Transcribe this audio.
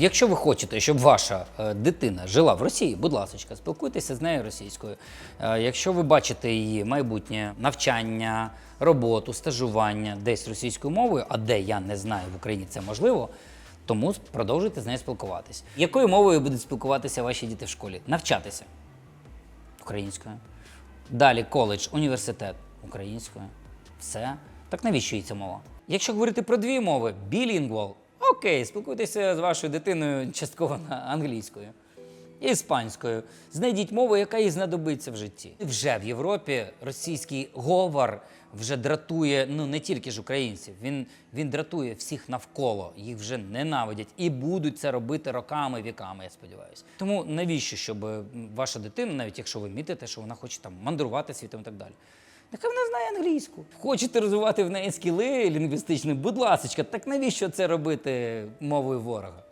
якщо ви хочете, щоб ваша е, дитина жила в Росії, будь ласка, спілкуйтеся з нею російською. Е, якщо ви бачите її майбутнє навчання, роботу, стажування десь російською мовою, а де я не знаю в Україні це можливо. Тому продовжуйте з нею спілкуватися. Якою мовою будуть спілкуватися ваші діти в школі? Навчатися українською. Далі коледж, університет українською. Все. Так навіщо їй ця мова? Якщо говорити про дві мови, білінгвал, окей, спілкуйтеся з вашою дитиною частково на англійською. Іспанською. Знайдіть мову, яка їй знадобиться в житті. Вже в Європі російський говор вже дратує ну не тільки ж українців, він, він дратує всіх навколо, їх вже ненавидять і будуть це робити роками, віками, я сподіваюся. Тому навіщо, щоб ваша дитина, навіть якщо ви мітите, що вона хоче там мандрувати світом і так далі. Нехай вона знає англійську. Хочете розвивати в неї скіли лінгвістичні, будь ласка, так навіщо це робити мовою ворога?